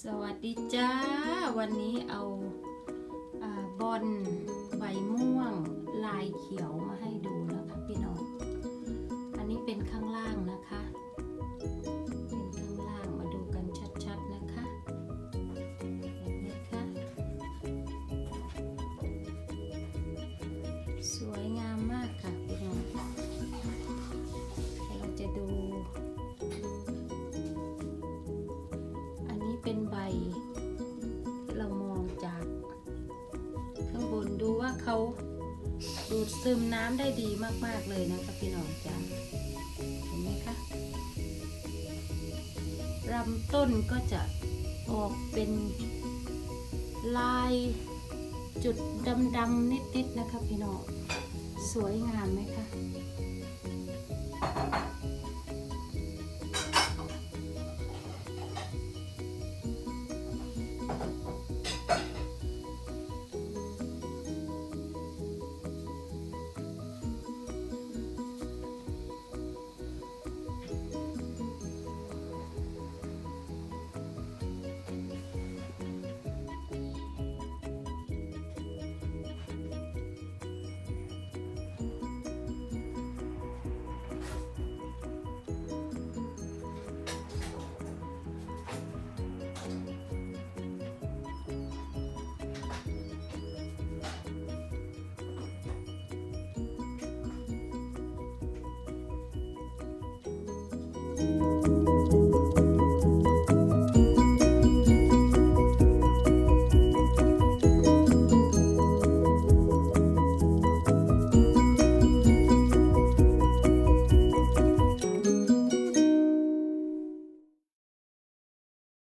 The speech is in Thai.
สวัสดีจ้า วันนี้เอาอาบอลใบม่วงลายเขียวมาให้ดูนะคะพี่น้อง อันนี้เป็นข้างล่างนะคะ เป็นข้างล่างมาดูกันชัดๆนะคะเห็นไหมคะสวยงาม เขาดูดซึมน้ำได้ดีมาก ๆ เลยนะคะพี่น้องจ้าเห็นไหมคะลำต้นก็จะออกเป็นลายจุดดำๆนิด ๆ นะคะพี่น้อง สวยงามไหมคะ เ